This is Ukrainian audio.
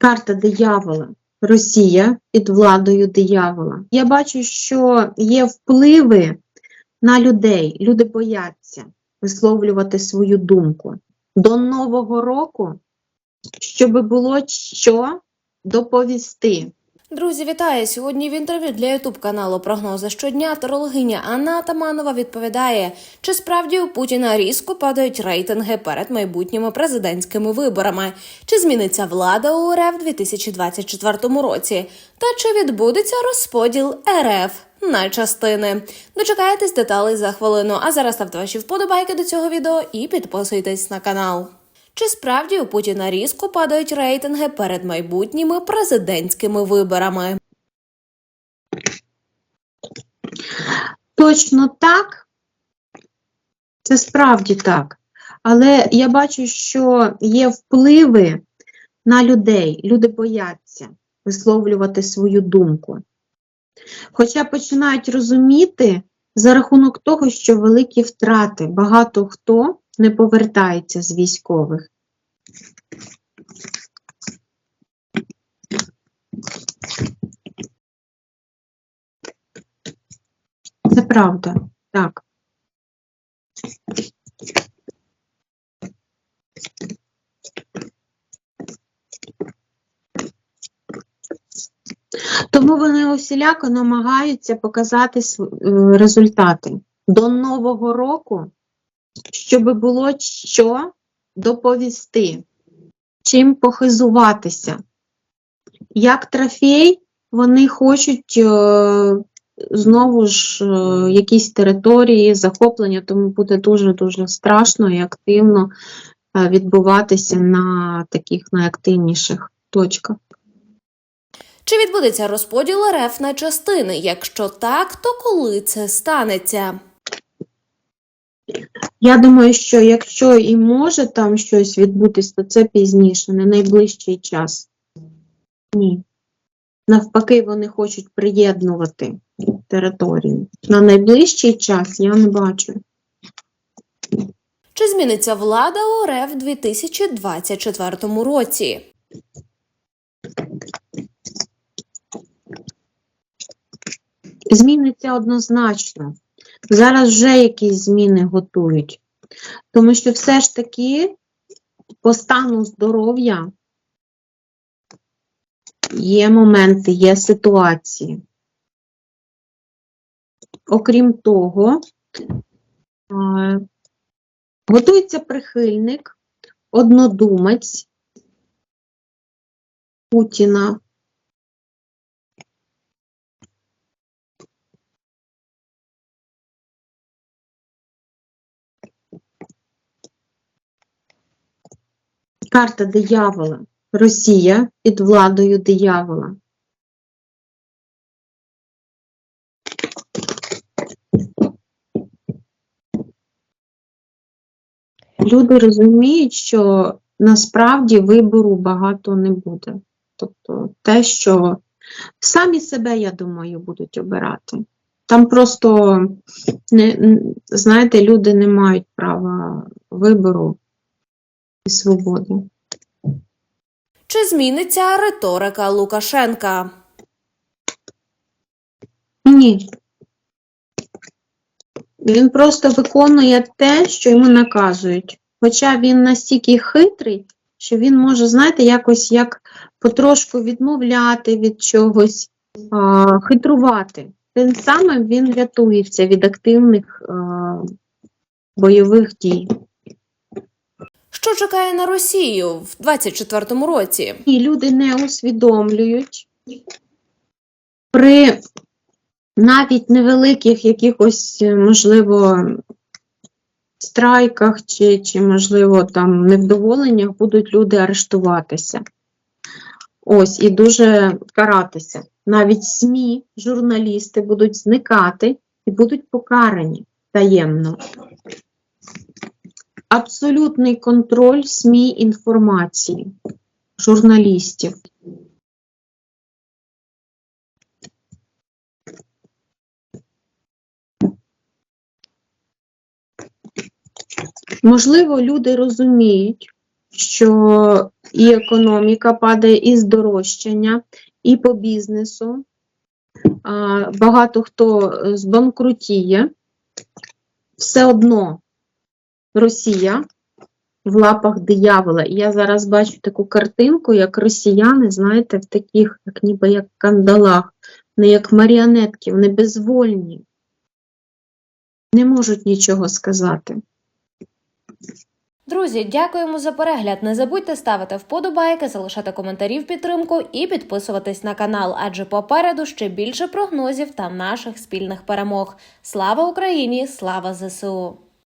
Карта диявола. Росія під владою диявола. Я бачу, що є впливи на людей. Люди бояться висловлювати свою думку. До Нового року, щоб було що доповісти. Друзі, вітаю! Сьогодні в інтерв'ю для ютуб каналу Прогнози щодня тарологиня Анна Атаманова відповідає, чи справді у Путіна різко падають рейтинги перед майбутніми президентськими виборами, чи зміниться влада у РФ у 2024 році, та чи відбудеться розподіл РФ на частини. Дочекайтесь деталей за хвилину. А зараз ставте ваші вподобайки до цього відео і підписуйтесь на канал. Чи справді у Путіна різко падають рейтинги перед майбутніми президентськими виборами? Точно так, це справді так. Але я бачу, що є впливи на людей. Люди бояться висловлювати свою думку. Хоча починають розуміти за рахунок того, що великі втрати, багато хто не повертається з військових. Це правда, так. Тому вони усіляко намагаються показати е, результати до Нового року, щоб було що доповісти, чим похизуватися. Як трофей, вони хочуть е, знову ж е, якісь території, захоплення, тому буде дуже-дуже страшно і активно е, відбуватися на таких найактивніших точках. Чи відбудеться розподіл РФ на частини? Якщо так, то коли це станеться? Я думаю, що якщо і може там щось відбутись, то це пізніше, не найближчий час. Ні. Навпаки, вони хочуть приєднувати території. На найближчий час я не бачу. Чи зміниться влада у РФ у 2024 році? Зміниться однозначно. Зараз вже якісь зміни готують. Тому що все ж таки по стану здоров'я є моменти, є ситуації. Окрім того, готується прихильник, однодумець Путіна. Карта диявола. Росія під владою диявола. Люди розуміють, що насправді вибору багато не буде. Тобто те, що самі себе, я думаю, будуть обирати. Там просто, не, знаєте, люди не мають права вибору свободи. Чи зміниться риторика Лукашенка? Ні. Він просто виконує те, що йому наказують. Хоча він настільки хитрий, що він може, знаєте, якось як потрошку відмовляти від чогось, а, хитрувати. Тим самим він рятується від активних а, бойових дій. Що чекає на Росію в 2024 році? І люди не усвідомлюють при навіть невеликих якихось, е, можливо, страйках чи, чи можливо, там невдоволеннях будуть люди арештуватися. Ось, і дуже каратися. Навіть СМІ, журналісти будуть зникати і будуть покарані таємно. Абсолютний контроль СМІ інформації, журналістів. Можливо, люди розуміють, що і економіка падає, і здорожчання, і по бізнесу. Багато хто е, збанкрутіє. Все одно Росія в лапах диявола. І я зараз бачу таку картинку, як росіяни, знаєте, в таких, як ніби як кандалах, не як маріонетки, вони безвольні, не можуть нічого сказати. Друзі, дякуємо за перегляд. Не забудьте ставити вподобайки, залишати коментарі в підтримку і підписуватись на канал, адже попереду ще більше прогнозів та наших спільних перемог. Слава Україні! Слава ЗСУ!